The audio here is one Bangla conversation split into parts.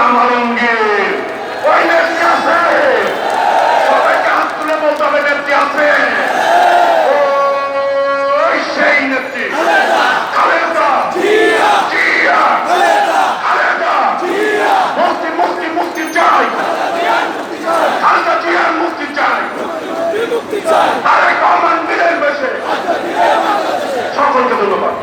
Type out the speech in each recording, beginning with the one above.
ইসলাম আলমগীর ওই নেত্রী আছে সবাইকে হাত তুলে বলতে হবে নেত্রী আছে ওই সেই নেত্রী খালেদা জিয়া খালেদা মুক্তি মুক্তি মুক্তি চাই খালেদা জিয়ার মুক্তি চাই তারেক রহমান বীরের বেশে সকলকে ধন্যবাদ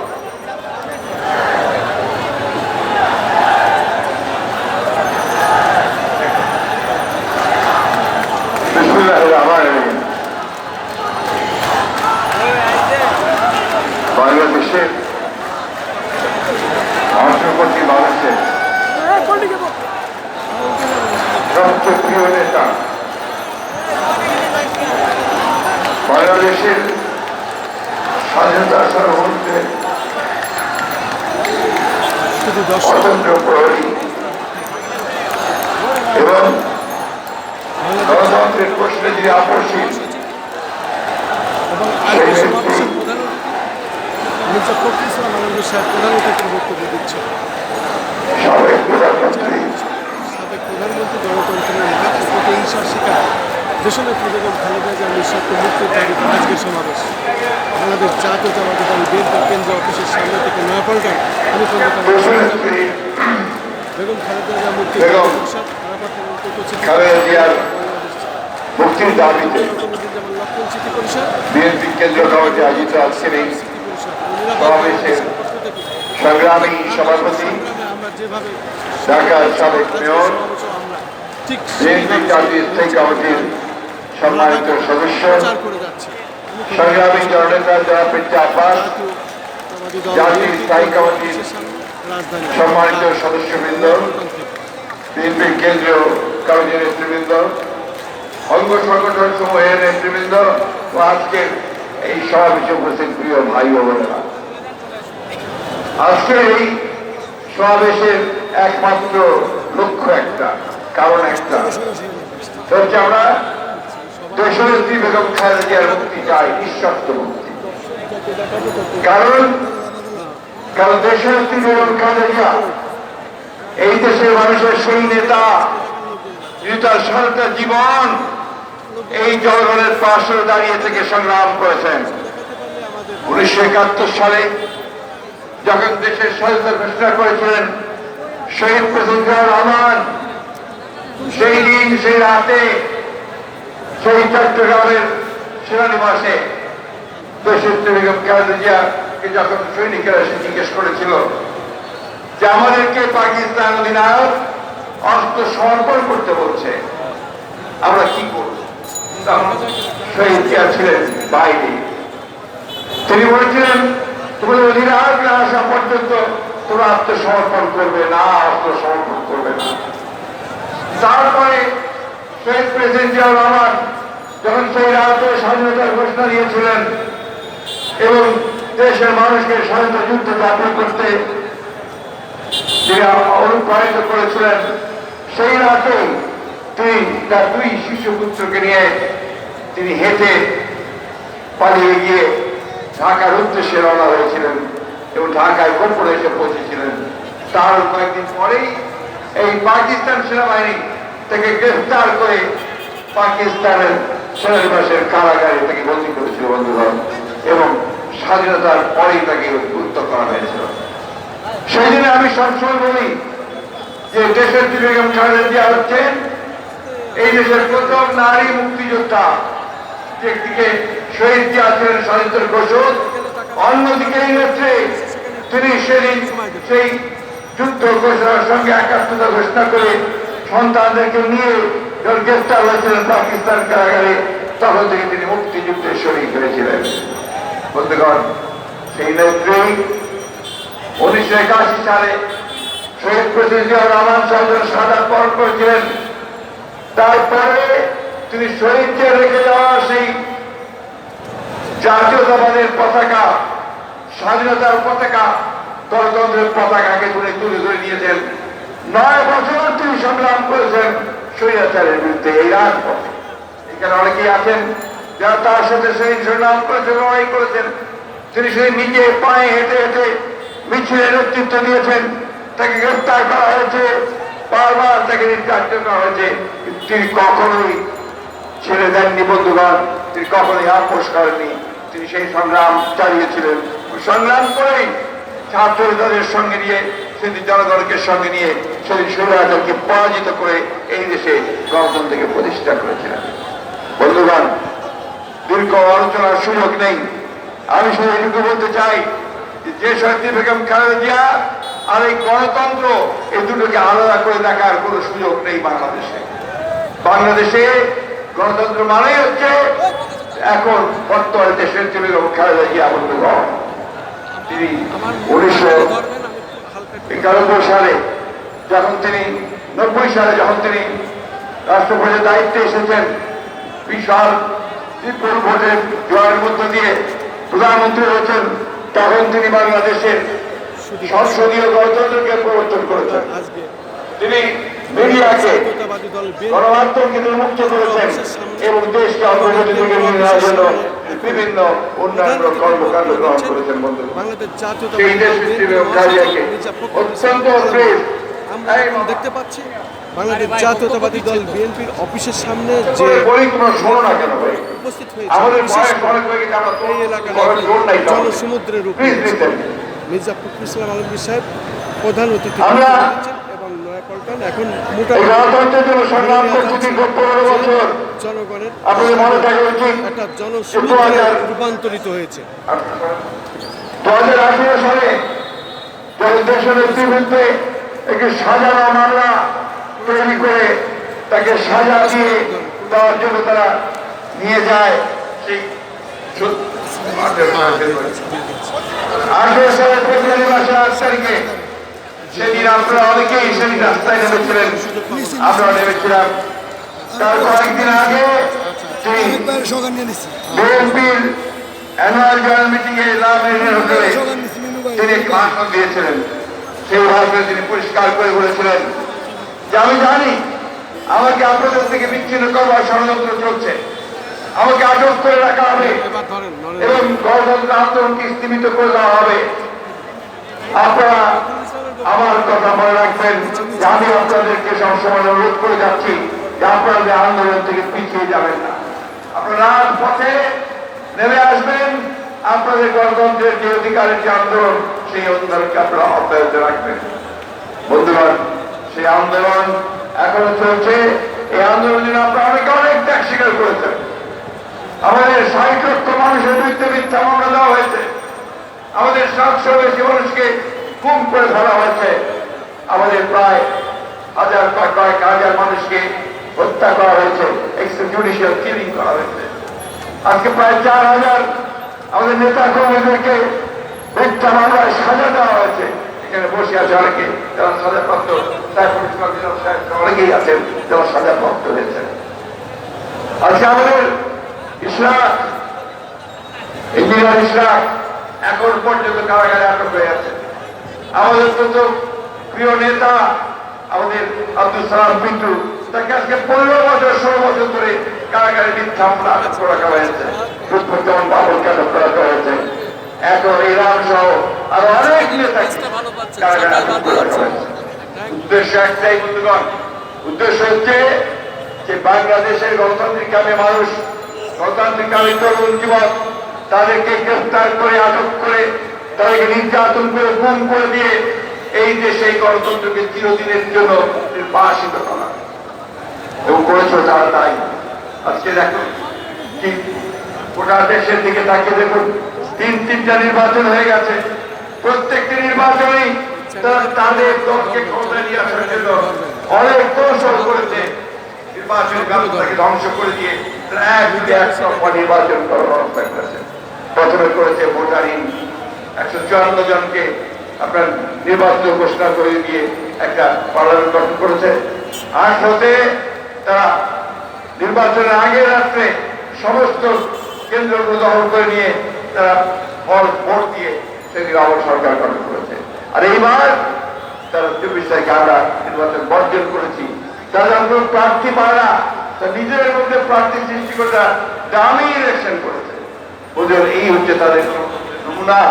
বিসমুল্লাহির রহমানির রহিম। বাংলাদেশের অন্তর্বর্তী বাংলাদেশের সবচেয়ে প্রিয় নেতা। বাংলাদেশের স্বাধীনতা দর্শক স্বতন্ত্র প্রহরী এবং গণতন্ত্রের প্রশ্নে বক্তব্য দিচ্ছেন। সাবেক প্রধানমন্ত্রী প্রধানমন্ত্রী গণতন্ত্রের মহাত্মা প্রতিহিংসার শিকার। দেশনেত্রী বেগম খালেদা জিয়ার নিঃশর্ত মুক্তির দাবিতে আজকের সমাবেশ। বাংলাদেশ জাতীয়তাবাদী দল বিএনপির কেন্দ্র অফিসের সামনে থেকে নয়াপল্টন দেশনেত্রী বেগম খালেদা জিয়া মুক্তি মুক্তির দাবিতে বিএনপি কেন্দ্রীয় কমিটি আয়োজিত আজকের এই সমাবেশের সংগ্রামী সভাপতি যেভাবে ঢাকার সাবেক মেয়র ঠিক বিএনপি জাতীয় স্থায়ী কমিটির সম্মানিত সদস্য সংগ্রামী জননেতা যারা পেটে আব্বাস জাতীয় স্থায়ী কমিটির সম্মানিত সদস্যবৃন্দ বিএনপির কেন্দ্রীয় কমিটির নেতৃবৃন্দ অঙ্গ সংগঠন সমূহের নেতৃবৃন্দ ও আজকের এই সমাবেশে উপস্থিত প্রিয় ভাই ও বোনেরা। আজকের এই সমাবেশের একমাত্র লক্ষ্য একটা, কারণ একটা। হচ্ছে আমরা দেশনেত্রী বেগম খালেদা জিয়ার মুক্তি চাই, নিঃশর্ত মুক্তি। কারণ কারণ দেশনেত্রী বেগম খালেদা এই দেশের মানুষের সেই নেতা তার সারাটা জীবন এই জনগণের পাশে দাঁড়িয়ে থেকে সংগ্রাম করেছেন। উনিশশো একাত্তর সালে যখন দেশের স্বাধীনতা ঘোষণা করেছিলেন, শহীদ জিয়াউর রহমান, সেই দিন, সেই রাতে, সেই চট্টগ্রামের সেনানিবাসে দেশের বেগম খালেদা যখন সৈনিকেরা এসে জিজ্ঞেস করেছিল যে, আমাদেরকে পাকিস্তান অধিনায়ক অস্ত্র সমর্পণ করতে বলছে, আমরা কি করব? তখন শহীদ ছিলেন বাইরে। তিনি বলেছিলেন তোমাদের অধিনায়ক না আসা পর্যন্ত তোমরা আত্মসমর্পণ করবে না অস্ত্র সমর্পণ করবে না। তারপরে শহীদ প্রেসিডেন্ট জিয়াউর রহমান যখন সেই রাতে স্বাধীনতার ঘোষণা দিয়েছিলেন এবং দেশের মানুষকে স্বাধীনতা যুদ্ধ যাত্রা করতে অনুপ্রাণিত করেছিলেন, সেই রাতে তিনি তার দুই শিশু পুত্রকে নিয়ে তিনি হেঁটে পালিয়ে গিয়ে ঢাকার উদ্দেশ্যে রওনা হয়েছিলেন এবং ঢাকায় গোপনে এসে পৌঁছেছিলেন। তার কয়েকদিন পরেই এই পাকিস্তান সেনাবাহিনী তাকে গ্রেফতার করে পাকিস্তানের সেনানিবাসের কারাগারে তাকে বন্দী করেছিল বন্ধুগণ এবং স্বাধীনতার পরেই তাকে মুক্ত করা হয়েছিল। সেই জন্য আমি সবসময় বলি যে দেশের বেগম খালেদা জিয়া হচ্ছেন এই দেশের প্রথম নারী মুক্তিযোদ্ধা। একদিকে শহীদ জিয়া ছিলেন স্বাধীনতার ঘোষক, অন্যদিকে এই নেত্রী তিনি সেদিন সেই যুদ্ধ ঘোষণার সঙ্গে একাত্মতা ঘোষণা করে সন্তানদেরকে নিয়ে যখন গ্রেফতার হয়েছিলেন পাকিস্তান কারাগারে, তখন থেকে তিনি মুক্তিযুদ্ধে শরীর হয়েছিলেন। বন্ধুগণ, সেই নেত্রী উনিশশো একাশি সালে শহীদ জিয়াউর রহমান সাহেবের সাদা বরণ করেছিলেন। তারপরে তিনি শহীদকে রেখে যাওয়া সেই জাতীয়তাবাদের পতাকা, স্বাধীনতার পতাকা, গণতন্ত্রের পতাকাকে তুলে তুলে ধরে নিয়েছেন। নয় বছর তিনি সংগ্রাম করেছেন স্বৈরাচারের বিরুদ্ধে, এই রাজপথে। এখানে অনেকেই আছেন যারা তার সাথে সেই সংগ্রাম করেছেন, লড়াই করেছেন। তিনি সেই নিজে পায়ে হেঁটে হেঁটে মিছিলের নেতৃত্ব দিয়েছেন তাকে গ্রেফতার করা হয়েছে, বারবার তাকে নির্যাতিত করা হয়েছে। তিনি কখনোই ছেড়ে দেননি বন্ধুগণ, তিনি কখনোই আপোষ করেননি। তিনি সেই সংগ্রাম চালিয়েছিলেন। সংগ্রাম করেই ছাত্রদের সঙ্গে নিয়ে, সেদিন জনগণকে সঙ্গে নিয়ে সেদিন সুরাজকে পরাজিত করে এই দেশে গণতন্ত্রকে প্রতিষ্ঠা করেছিলেন। বন্ধুগণ, দীর্ঘ আলোচনার সুযোগ নেই। আমি শুধু এটুকু বলতে চাই যে শক্তি বেগম খালেদা জিয়া আর এই গণতন্ত্র, এই দুটোকে আলাদা করে দেখার কোনো সুযোগ নেই বাংলাদেশে। বাংলাদেশে গণতন্ত্র মানেই হচ্ছে এখন বর্তমানে দেশের যে বেগম খালেদা জিয়া বন্ধুগণ তিনি উনিশশো একানব্বই সালে যখন তিনি, নব্বই সালে যখন তিনি রাষ্ট্রপতির দায়িত্বে এসেছেন, বিশাল বিপুল ভোটের জয়ের মধ্য দিয়ে প্রধানমন্ত্রী হয়েছেন, তখন তিনি বাংলাদেশের সংসদীয় গণতন্ত্রকে প্রবর্তন করেছেন। তিনি মিডিয়াকে জাতীয়তাবাদী দল মুক্ত করেছেন এবং দেশকে অগ্রগতি থেকে নিয়ে নেওয়ার জন্য বিভিন্ন উন্নয়ন কর্মকাণ্ড গ্রহণ করেছেন বন্ধু। সেই দেশ কাজিয়াকে অত্যন্ত আমরা দেখতে পাচ্ছি বাংলাদেশ জাতীয়তাবাদী দল বিএনপির অফিসের সামনে যে উপস্থিত হয়েছে। এই এলাকার। জনসমুদ্রের রূপ। মির্জা ফখরুল ইসলাম আলমগীর সাহেব প্রধান অতিথি আমরা- হয়েছেন এবং নয়াপল্টন এখন সংগ্রাম করছি বছর জনগণের আপনাদের মনে থাকা উচিত একটা জনসমুদ্রে রূপান্তরিত হয়েছে। দু হাজার আঠেরো সালে যখন দেশের নেতৃত্বে একটি সাজানো মামলা তৈরি করে তাকে সাজা দিয়ে দেওয়ার জন্য তারা নিয়ে যায়। সেই আঠেরো সালের ফেব্রুয়ারি মাসের আট তারিখে সেদিন আপনারা অনেকেই সেদিন রাস্তায় নেমেছিলেন। আমরা নেমেছিলাম। তার কয়েকদিন আগে জানি আমাকে আপনাদের বিচ্ছিন্ন করবার চলছে। আমাকে আটক করে রাখা হবে এবং গণতন্ত্র আন্দোলনকে স্থিমিত করে দেওয়া হবে। আপনারা আমার কথা মনে রাখবেন। যে আমি আপনাদেরকে সবসময় অনুরোধ করে যাচ্ছি যে আপনাদের আন্দোলন থেকে পিছিয়ে যাবেন না। আপনারা পথে নেমে আসবেন। আপনাদের গণতন্ত্রের যে অধিকারের যে আন্দোলন, সেই আন্দোলনকে আপনারা অব্যাহত রাখবেন। বন্ধুগণ, সেই আন্দোলন এখনও চলছে। এই আন্দোলনের আপনারা অনেকে অনেক ত্যাগ স্বীকার করেছেন। আমাদের ষাট লক্ষ মানুষের বিরুদ্ধে মিথ্যা মামলা দেওয়া হয়েছে। আমাদের সাতশো বেশি মানুষকে গুম করে ধরা হয়েছে। আমাদের প্রায় হাজার কয়েক হাজার মানুষকে হত্যা করা হয়েছে এক্সট্রাজুডিশিয়াল কিলিং করা হয়েছে। আজকে প্রায় চার হাজার আমাদের নেতা কর্মীদেরকে মিথ্যা মামলায় সাজা দেওয়া হয়েছে। এখানে বসে আছে অনেকে, যারা সাজাপ্রাপ্ত। অনেকেই আছেন, যারা সাজাপ্রাপ্ত হয়েছে। আজকে আমাদের ইসলাম ইঞ্জিনিয়ার ইসলাম এখন পর্যন্ত কারাগারে আটক হয়ে আছে। আমাদের তো প্রিয় নেতা, আমাদের আব্দুল সালাম পিন্টু তাকে আজকে পনেরো বছর, ষোলো বছর ধরে কারাগারে মিথ্যা আটক করে রাখা হয়েছে। আটক করে রাখা হয়েছে? এখন ইরান সহ আরও অনেক উদ্দেশ্য একটাই, বন্ধুগণ। উদ্দেশ্য হচ্ছে যে বাংলাদেশের গণতান্ত্রিক কামে মানুষ, গণতান্ত্রিক কামে তরুণ যুবক তাদেরকে গ্রেফতার করে, আটক করে, তাদেরকে নির্যাতন করে গুম করে দিয়ে এই দেশে গণতন্ত্রকে চিরদিনের জন্য নির্বাসিত করা। এবং করেছিল তারা তাই। আজকে দেখুন কি গোটা দেশের দিকে তাকিয়ে দেখুন, তিন তিনটা নির্বাচন হয়ে গেছে। প্রত্যেকটি নির্বাচনেই তাদের দলকে ক্ষমতা নিয়ে আসার জন্য অনেক কৌশল করেছে। নির্বাচন ব্যবস্থাকে ধ্বংস করে দিয়ে এক এক নির্বাচন করার ব্যবস্থা প্রথমে করেছে ভোটারহীন একশো চুয়ান্ন জনকে আপনার নির্বাচন ঘোষণা করে দিয়ে একটা পার্লামেন্ট গঠন করেছে। আর হতে তারা নির্বাচনের আগে রাত্রে সমস্ত কেন্দ্রগুলো দখল করে নিয়ে তারা ফল ভোট দিয়ে সেদিন আবার সরকার গঠন করেছে। আর এইবার তারা চব্বিশ তারিখে আমরা নির্বাচন বর্জন করেছি। তারা যখন প্রার্থী পায় না তা নিজের মধ্যে প্রার্থী সৃষ্টি করে তারা দামি ইলেকশন করেছে। ওদের এই হচ্ছে তাদের নমুনা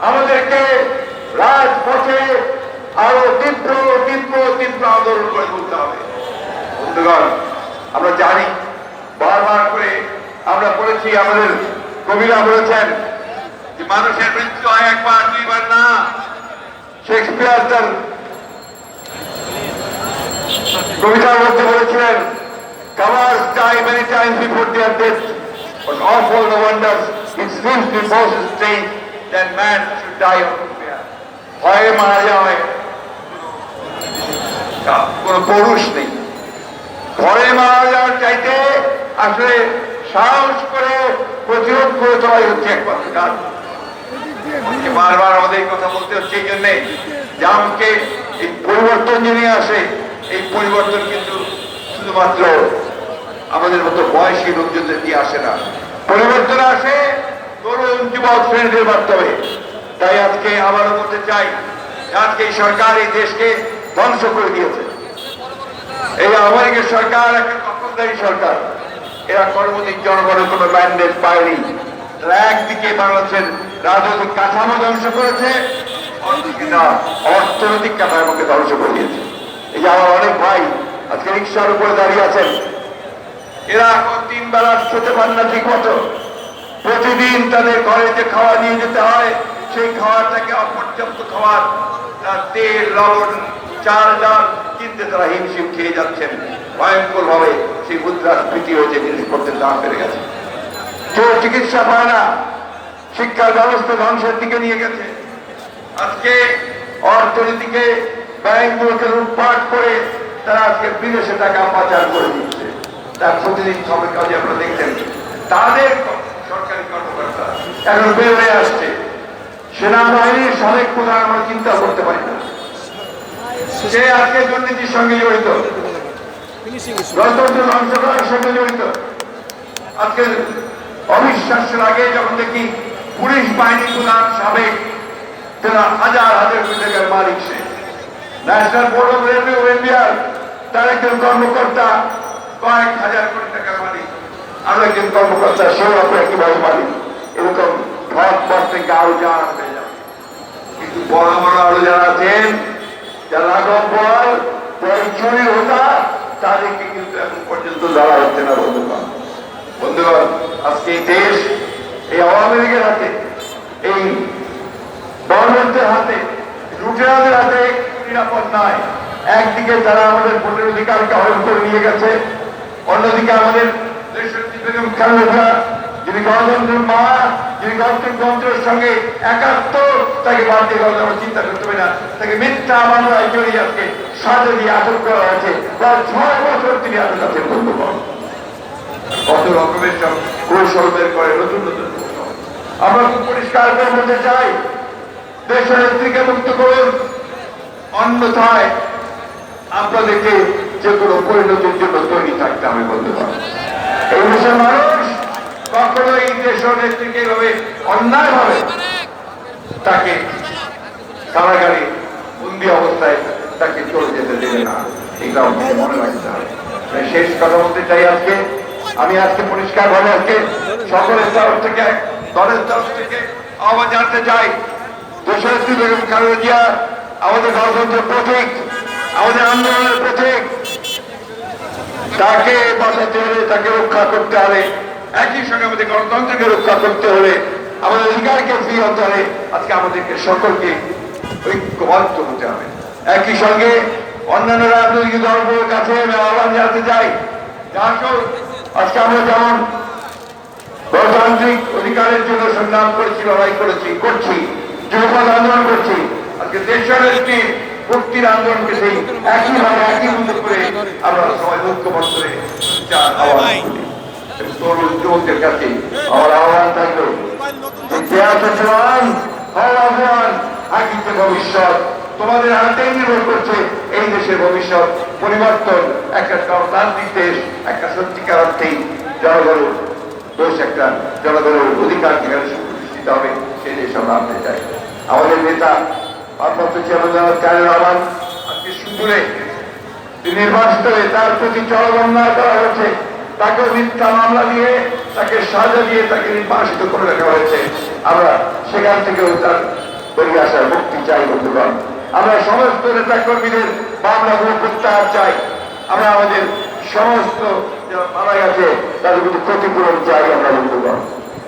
আমাদেরকে রাজপথে আরও তীব্র তীব্র তীব্র আন্দোলন করে তুলতে হবে। বন্ধুগণ, আমরা জানি, বারবার করে আমরা বলেছি আমাদের কবিরা বলেছেন যে মানুষের মৃত্যু হয় একবার দুইবার না। শেক্সপিয়ার তার কবিতার মধ্যে বলেছিলেন Covers die many times before their death, but awful no wonders. It seems to Moses strange that man should die of. ভয়ে মারা তা কোনো পুরুষ নেই। ঘরে মারা যাওয়ার চাইতে আসলে সাহস করে প্রতিরোধ করে চলাই হচ্ছে একমাত্র আমাকে বারবার আমাদের কথা বলতে হচ্ছে, এই জন্যে যে আমাকে এই পরিবর্তন যে নিয়ে আসে, এই পরিবর্তন কিন্তু শুধুমাত্র আমাদের মতো বয়সী লোকজনদের দিয়ে আসে না। পরিবর্তন আসে তরুণ যুবক শ্রেণীদের মাধ্যমে। তাই আজকে আবারও বলতে চাই, আজকে সরকার এই দেশকে ধ্বংস করে দিয়েছে। এই আমেরিকা সরকার একটা দখলদারি সরকার। এরা কর্মদিক জনগণের কোনো ম্যান্ডেট পায়নি। একদিকে বাংলাদেশের রাজনৈতিক কাঠামো ধ্বংস করেছে অর্থনৈতিক কাঠামোকে ধ্বংস করে দিয়েছে। এই যে আমার অনেক ভাই আজকে রিক্সার উপরে দাঁড়িয়ে আছেন, এরা তিন বেলা খেতে পান না ঠিক মতো প্রতিদিন তাদের ঘরে যে খাওয়া নিয়ে যেতে হয়, সেই খাওয়াটাকে অপর্যাপ্ত খাওয়ার তেল, লবণ, চাল, ডাল কিনতে তারা হিমশিম খেয়ে যাচ্ছেন। ভয়ঙ্কর ভাবে সেই মুদ্রাস্ফীতি হয়েছে জিনিসপত্রের দাম বেড়ে গেছে। কেউ চিকিৎসা পায় না। শিক্ষার ব্যবস্থা ধ্বংসের দিকে নিয়ে গেছে। আজকে অর্থনীতিকে ব্যাংকগুলোকে লুটপাট করে তারা আজকে বিদেশে টাকা পাচার করে দিচ্ছে। তার প্রতিদিন খবর কাজে আপনারা দেখছেন। তাদের সরকারি কর্মকর্তা এখন বের হয়ে আসছে। সেনাবাহিনীর সাবেক প্রধান আমরা চিন্তা করতে পারি না। সে আজকে দুর্নীতির সঙ্গে জড়িত। গণতন্ত্র ধ্বংস করার সঙ্গে জড়িত। আজকে অবিশ্বাসের আগে যখন দেখি পুলিশ বাহিনী প্রধান সাবেক, তারা হাজার হাজার কোটি টাকার মালিক সে। National board of revenue of ইন্ডিয়ার তার একজন কর্মকর্তা, কয়েক হাজার কোটি টাকার মালিক। আরও একজন কর্মকর্তা সেও আপনার কীভাবে মালিক। এরকম ঠক পথ থেকে আরও যারা হয়ে যাবে কিন্তু বড় বড় আরও যারা আছেন, যারা আগম্বর চুরি হতা, তাদেরকে কিন্তু এখন পর্যন্ত ধরা হচ্ছে না বন্ধুগণ। বন্ধুগণ, আজকে এই দেশ, এই আওয়ামী লীগের হাতে, এই গভর্নমেন্টের হাতে, লুটেরাদের হাতে নিরাপদ নয়। একদিকে তারা আমাদের ভোটের অধিকারকে হরণ করে নিয়ে গেছে, অন্যদিকে আমাদের যিনি না। তাকে মিথ্যা আটক করা হয়েছে। প্রায় ছয় বছর তিনি আটক আছেন, বন্ধুগণ। কত রকমের সব কৌশল বের করে নতুন নতুন আমরা খুব পরিষ্কার করে বলতে চাই, দেশের নেত্রীকে মুক্ত করুন। অন্যথায় আপনাদেরকে যে কোনো পরিণতির জন্য তৈরি থাকতে হবে বন্ধুগণ এই দেশের মানুষ কখনো এই দেশের নেত্রীকে এভাবে ভাবে তাকে কারাগারে বন্দি অবস্থায় তাকে চলে যেতে দেবে না। এগুলো আমাদের মনে রাখতে হবে। শেষ কথা বলতে চাই আজকে। আমি আজকে পরিষ্কার ভাবে আজকে সকলের তরফ থেকে দলের তরফ থেকে আহ্বান জানতে চাই। দেশনেত্রী বেগম খালেদা আমাদের গণতন্ত্রের প্রতীক আমাদের আন্দোলনের প্রতীক। তাকে বাঁচাতে হলে তাকে রক্ষা করতে হবে একই সঙ্গে আমাদের গণতন্ত্রকে রক্ষা করতে হলে আমাদের অধিকারকে ফ্রি হতে হলে আজকে আমাদেরকে সকলকে ঐক্যবদ্ধ হতে হবে। একই সঙ্গে অন্যান্য রাজনৈতিক দলগুলোর কাছে আমি আহ্বান জানাতে চাই যে আসুন, আজকে আমরা যেমন গণতান্ত্রিক অধিকারের জন্য সংগ্রাম করেছি লড়াই করেছি করছি যুবপদ আন্দোলন করছি আজকে দেশের একটি মুক্তির আন্দোলনকে সেই একইভাবে একই মতো করে আমরা সবাই ঐক্যবদ্ধ করে চার আহ্বান তরুণ যুবকদের কাছে আমার আহ্বান থাকল আহ্বান আগামীতে ভবিষ্যৎ তোমাদের হাতেই নির্ভর করছে এই দেশের ভবিষ্যৎ। পরিবর্তন, একটা গণতান্ত্রিক দেশ একটা সত্যিকার অর্থেই জনগণের দোষ, একটা জনগণের অধিকার যেখানে সুপ্রতিষ্ঠিত হবে সেই দেশ আমরা আনতে চাই। আমাদের নেতা ভারপ্রাপ্ত চেয়ারম্যান তারেক রহমান, আজকে সুদূরে নির্বাচিত হয়ে তার প্রতি অন্যায় করা হয়েছে। তাকে মিথ্যা মামলা দিয়ে, তাকে সাজা দিয়ে তাকে নির্বাসিত করে রাখা হয়েছে। আমরা সেখান থেকেও তার বেরিয়ে আসার মুক্তি চাই, বন্ধুগণ। আমরা সমস্ত নেতা কর্মীদের মামলাগুলো প্রত্যাহার চাই। আমরা আমাদের সমস্ত মারা গেছে তাদের প্রতি ক্ষতিপূরণ চাই আমরা বন্ধুগণ।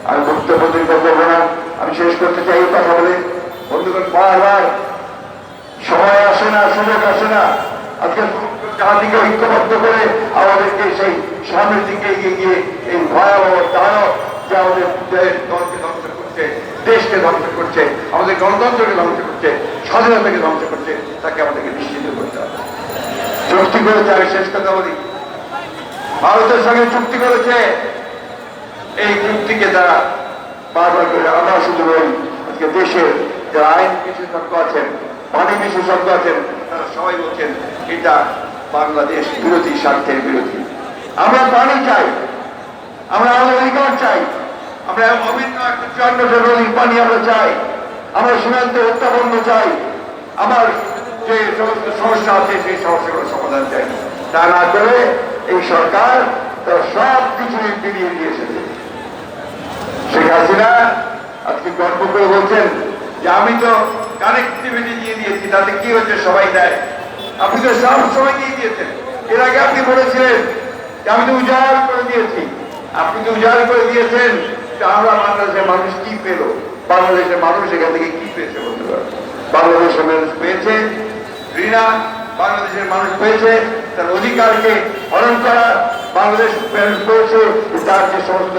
আমি বক্তব্য দীর্ঘ করব না। আমি শেষ করতে চাই এই কথা বলে। বন্ধুগণ, বারবার সময় আসে না, সুযোগ আসে না। আজকে জাতিকে ঐক্যবদ্ধ করে আমাদেরকে সেই সামনের দিকে এগিয়ে গিয়ে এই ভয়াবহ দানব যে আমাদের দলকে ধ্বংস করছে, দেশকে ধ্বংস করছে, আমাদের গণতন্ত্রকে ধ্বংস করছে, স্বাধীনতাকে ধ্বংস করছে, তাকে আমাদেরকে নিশ্চিত করতে হবে। চুক্তি করেছে, আমি শেষ কথা বলি। ভারতের সঙ্গে চুক্তি করেছে, এই চুক্তিকে তারা বারবার করে আমরা শুধু নই আজকে দেশের যারা আইন বিশেষজ্ঞ আছেন পানি বিশেষজ্ঞ আছেন, তারা সবাই বলছেন, এটা বাংলাদেশ বিরোধী, স্বার্থের বিরোধী। আমরা পানি চাই, আমরা আমাদের অধিকার চাই। আমরা অভিন্ন একটা চন্দ্র নদীর পানি আমরা চাই, আমরা সীমান্তে হত্যা বন্ধ চাই, আমার যে সমস্ত সমস্যা আছে সেই সমস্যাগুলোর সমাধান চাই। তা না করে এই সরকার তার সব কিছু বিলিয়ে দিয়ে এসেছে। শেখ হাসিনা আজকে গল্প করে বলছেন যে আমি তো কানেক্টিভিটি দিয়ে দিয়েছি, তাতে কি হচ্ছে সবাই দেয়? আপনি তো সব সময় দিয়ে দিয়েছেন। এর আগে আপনি বলেছিলেন যে আমি তো উজাড় করে দিয়েছি। আপনি তো উজাড় করে দিয়েছেন। আমরা বাংলাদেশের মানুষ কি পেল? বাংলাদেশের মানুষ এখান থেকে কি পেয়েছে বলতে পারেন বাংলাদেশের মানুষ পেয়েছে, ঘৃণা, বাংলাদেশের মানুষ পেয়েছে, তার অধিকারকে হরণ করা, বাংলাদেশ মানুষ পেয়েছে তার যে সমস্ত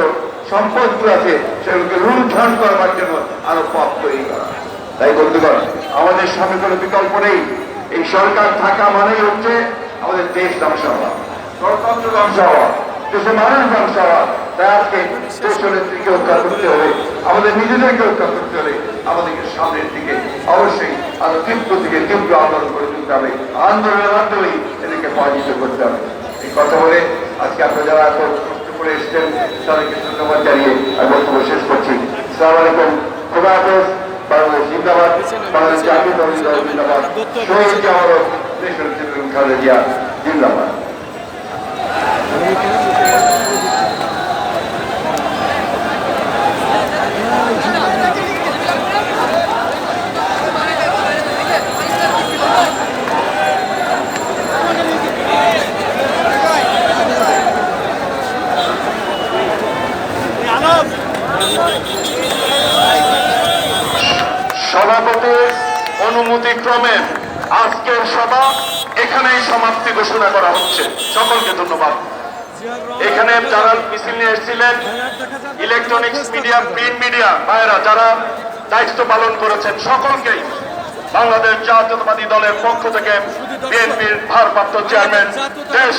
সম্পদগুলো আছে, সেগুলোকে লুণ্ঠন করবার জন্য আরও পথ তৈরি করা। তাই বন্ধুগণ, আমাদের সামনে কোনো বিকল্প নেই। এই সরকার থাকা মানেই হচ্ছে আমাদের দেশ ধ্বংস হওয়া। গণতন্ত্র ধ্বংস হওয়া। দেশের মানুষ ধ্বংস আজকে দেশের নেত্রীকে হত্যা করতে হবে, আমাদের নিজেদেরকে হত্যা করতে হলে আমাদেরকে সামনের দিকে অবশ্যই আরও তীব্র থেকে তীব্র আন্দোলন করে তুলতে হবে, আন্দোলনের মাধ্যমেই এদেরকে পরাজিত করতে হবে। এই কথা বলে আজকে আপনারা যারা এত কষ্ট করে এসছেন, তাদেরকে ধন্যবাদ জানিয়ে আমি বক্তব্য শেষ করছি। সালাম আলাইকুম, খোদা হাফেজ, বাংলাদেশ জিন্দাবাদ, বাংলাদেশ জাতীয় জিন্দাবাদ, শহীদ জামারত দেশের জিন্দাবাদ। সভাপতির অনুমতি ক্রমে আজকের সভা এখানেই সমাপ্তি ঘোষণা করা হচ্ছে। সকলকে ধন্যবাদ। এখানে যারা মিছিল নিয়ে এসেছিলেন ইলেকট্রনিক্স মিডিয়া প্রিন্ট মিডিয়া ভাইরা যারা দায়িত্ব পালন করেছেন, সকলকেই বাংলাদেশ জাতীয়তাবাদী দলের পক্ষ থেকে বিএনপির ভারপ্রাপ্ত চেয়ারম্যান দেশ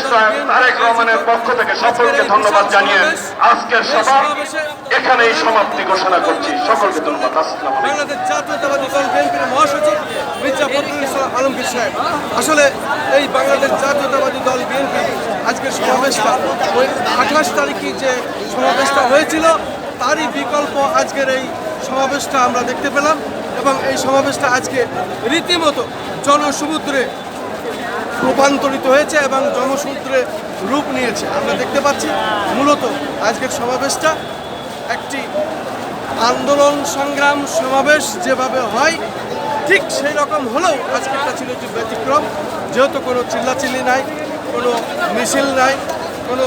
তারেক রহমানের পক্ষ থেকে সকলকে ধন্যবাদ জানিয়ে আজকের সভা এখানেই সমাপ্তি ঘোষণা করছি। সকলকে ধন্যবাদ। দল আসলে এই বাংলাদেশ জাতীয়তাবাদী দল বিএনপি আজকের সমাবেশটা ওই আঠাশ তারিখে যে সমাবেশটা হয়েছিল, তারই বিকল্প আজকের এই সমাবেশটা আমরা দেখতে পেলাম। এবং এই সমাবেশটা আজকে রীতিমতো জনসমুদ্রে রূপান্তরিত হয়েছে এবং জনসমুদ্রে রূপ নিয়েছে। আমরা দেখতে পাচ্ছি মূলত আজকের সমাবেশটা একটি আন্দোলন সংগ্রাম সমাবেশ যেভাবে হয়, ঠিক সেই রকম হলেও আজকেরটা ছিল একটু ব্যতিক্রম। যেহেতু কোনো চিল্লাচিল্লি নাই, কোনো মিছিল নাই, কোনো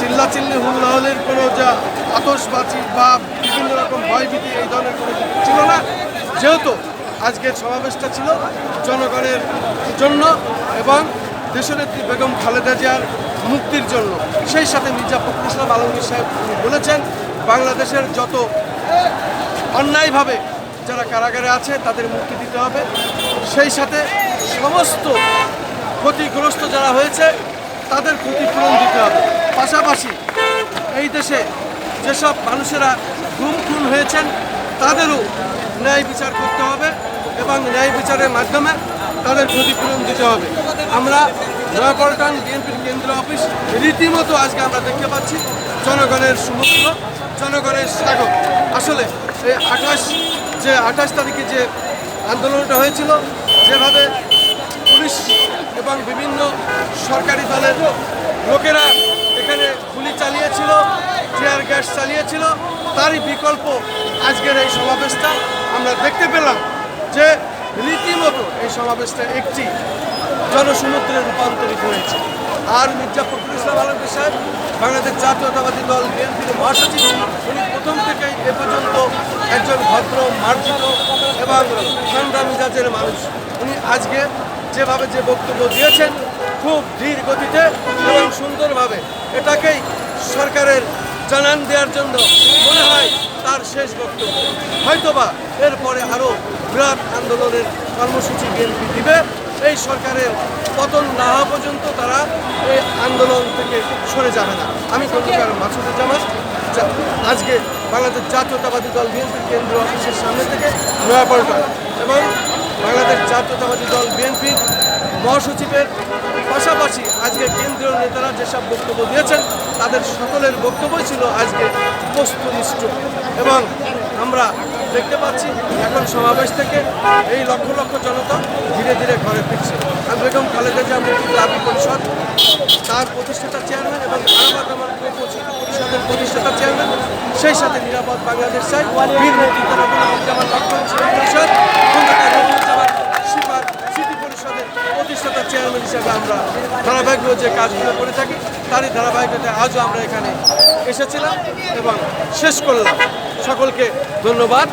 চিল্লাচিল্লি হুল্লাহলের কোনো যা আতসবাজি বা বিভিন্ন রকম ভয়ভীতি এই ধরনের কোনো ছিল না। যেহেতু আজকের সমাবেশটা ছিল জনগণের জন্য এবং দেশনেত্রী বেগম খালেদা জিয়ার মুক্তির জন্য। সেই সাথে মির্জা ফখরুল ইসলাম আলমগীর সাহেব বলেছেন, বাংলাদেশের যত অন্যায়ভাবে যারা কারাগারে আছে তাদের মুক্তি দিতে হবে। সেই সাথে সমস্ত ক্ষতিগ্রস্ত যারা হয়েছে তাদের ক্ষতিপূরণ দিতে হবে। পাশাপাশি এই দেশে যেসব মানুষেরা গুম খুন হয়েছেন, তাদেরও ন্যায় বিচার করতে হবে এবং ন্যায় বিচারের মাধ্যমে তাদের ক্ষতিপূরণ দিতে হবে। আমরা নয়াপল্টন বিএনপির কেন্দ্রীয় অফিস, রীতিমতো আজকে আমরা দেখতে পাচ্ছি জনগণের সমুদ্র, জনগণের স্বাগত আসলে এই আঠাশ, যে আঠাশ তারিখে যে আন্দোলনটা হয়েছিল, যেভাবে পুলিশ এবং বিভিন্ন সরকারি দলের লোকেরা এখানে গুলি চালিয়েছিল টিয়ার গ্যাস চালিয়েছিল, তারই বিকল্প আজকের এই সমাবেশটা আমরা দেখতে পেলাম যে রীতিমতো এই সমাবেশটা একটি জনসমুদ্রে রূপান্তরিত হয়েছে। আর মির্জা ফখরুল ইসলাম আলমগীর সাহেব, বাংলাদেশ জাতীয়তাবাদী দল বিএনপির মহাসচিব, উনি প্রথম থেকেই এ পর্যন্ত একজন ভদ্র, মার্জিত এবং ঠান্ডা মিজাজের মানুষ। উনি আজকে যেভাবে যে বক্তব্য দিয়েছেন, খুব ধীর গতিতে এবং সুন্দরভাবে এটাকেই সরকারের জানান দেওয়ার জন্য মনে হয় তার শেষ বক্তব্য। হয়তোবা এরপরে আরও বিরাট আন্দোলনের কর্মসূচি বিএনপি দিবে। এই সরকারের পতন না হওয়া পর্যন্ত তারা এই আন্দোলন থেকে সরে যাবে না। আমি খন্দকার মাসুদুজ্জামান যা- আজকে বাংলাদেশ জাতীয়তাবাদী দল বিএনপির কেন্দ্রীয় অফিসের সামনে থেকে নয়াপল্টন এবং বাংলাদেশ জাতীয়তাবাদী দল বিএনপির মহাসচিবের পাশাপাশি আজকে কেন্দ্রীয় নেতারা যেসব বক্তব্য দিয়েছেন, তাদের সকলের বক্তব্যই ছিল আজকে বস্তুনিষ্ঠ এবং আমরা দেখতে পাচ্ছি, এখন সমাবেশ থেকে এই লক্ষ লক্ষ জনতা ধীরে ধীরে ঘরে ফিরছে। আর বেগম খালেদা জিয়া মুক্তি দাবি পরিষদ, তার প্রতিষ্ঠাতা চেয়ারম্যান এবং আরাফাত আমার পরিষদের প্রতিষ্ঠাতা চেয়ারম্যান, সেই সাথে নিরাপদ বাংলাদেশ চাই। বীর রবীন্দ্রনাথ লক্ষণ সিটি পরিষদ খন্দকার রবীন্দ্রনাথ সিপার সিটি পরিষদের প্রতিষ্ঠাতা চেয়ারম্যান হিসেবে আমরা ধারাবাহিকভাবে যে কাজগুলো করে থাকি, তারই ধারাবাহিকতায় আজও আমরা এখানে এসেছিলাম এবং শেষ করলাম। সকলকে ধন্যবাদ।